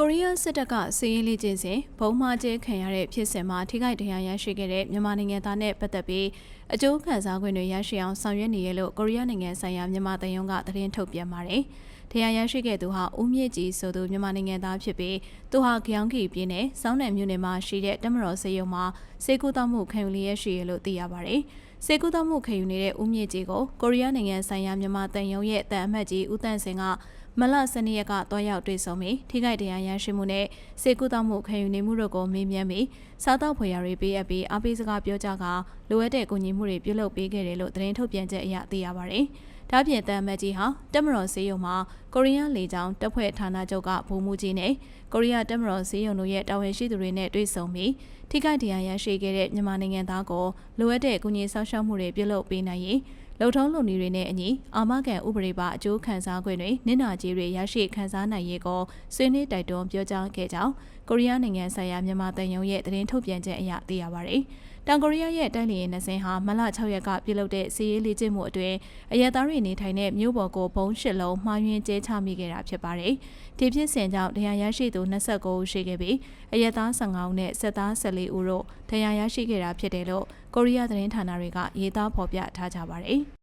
ကိုရီးယားစစ်တပ်ကစီးရေးလေးချင်းစဉ်ဘုံမှာကျဲခံရတဲ့ဖြစ်စဉ်မှာထိခိုက်ဒဏ်ရာရရှိခဲ့တဲ့မြန်မာနိုင်ငံသားနဲ့ပတ်သက်ပြီးအကျိုးခံစား권တွေရရှိအောင်ဆောင်ရွက်နေရလို့ကိုရီးယားနိုင်ငံဆိုင်ရာမြန်မာတန်ယုံကသတင်းထုတ်ပြန်ပါတယ်။တရားရရှိခဲ့သူဟာဦးမြင့်ကြည်ဆိုသူမြန်မာနိုင်ငံသားဖြစ်ပြီးသူဟာကြောင်ကီပြည်နယ်စောင်းနယ်မြို့နယ်မှာရှိတဲ့တမတော်စေယုံမှာစေကူတောမှုခံယူလျက်ရှိရလို့သိရပါတယ်။စေကူတောမှုခံယူနေတဲ့ဦးမြင့်ကြည်ကိုကိုရီးယားနိုင်ငံဆိုင်ရာမြန်မာတန်ယုံရဲ့တန်အမတ်ကြီးဦးတန့်စင်က မလ12ရက်ကတွားရောက်တွေ့ဆုံပြီးထိခိုက်ဒဏ်ရာရရှိမှုနဲ့စေကူတောမှုခံယူနေမှုတို့ကိုမေးမြန်းပြီးစားတောက်ဖွယ်ရာတွေပေးအပ်ပြီးအပိစကားပြောကြကလိုအပ်တဲ့ကူညီမှုတွေပြုလုပ်ပေးခဲ့တယ်လို့သတင်းထုတ်ပြန်ချက်အရသိရပါတယ်။ဒါပြင်တန်မတ်ကြီးဟာတက်မတော်စေယုံမှာကိုရီးယားလေကြောင်းတပ်ဖွဲ့ဌာနချုပ်ကဗိုလ်မှူးကြီးနဲ့ကိုရီးယားတက်မတော်စေယုံတို့ရဲ့တာဝန်ရှိသူတွေနဲ့တွေ့ဆုံပြီးထိခိုက်ဒဏ်ရာရရှိခဲ့တဲ့မြန်မာနိုင်ငံသားကိုလိုအပ်တဲ့ကူညီဆောင်ရှောက်မှုတွေပြုလုပ်ပေးနိုင်ရေး လုံထုံးလုံနည်းတွေနဲ့အညီအာမခံဥပဒေပါအကျိုးခံစား권တွေနင့်နာကြီးတွေရရှိခံစားနိုင်ရေးကိုဆွေးနွေးတိုက်တွန်းပြောကြားခဲ့ကြောင်းကိုရီးယားနိုင်ငံဆိုင်ရာမြန်မာတန်ယုံရဲ့သတင်းထုတ်ပြန်ချက်အရသိရပါတယ်။ တောင်ကိုရီးယားရဲ့တိုက်လေယာဉ်နှစင်းဟာမလ6ရက်ကပြုလုပ်တဲ့စီးရေးလေ့ကျင့်မှုအတွင်းအရက်သားတွေနေထိုင်တဲ့မြို့ပေါ်ကိုဘုံရှစ်လုံးမှားယွင်းကျဲချမိခဲ့တာဖြစ်ပါတယ်။ဒီဖြစ်စဉ်ကြောင့်တရားရရှိသူ29ဦးရှိခဲ့ပြီးအရက်သား15ဦးနဲ့စစ်သား14ဦးတို့တရားရရှိခဲ့တာဖြစ်တယ်လို့ကိုရီးယားသတင်းဌာနတွေကရေးသားဖော်ပြထားကြပါတယ်။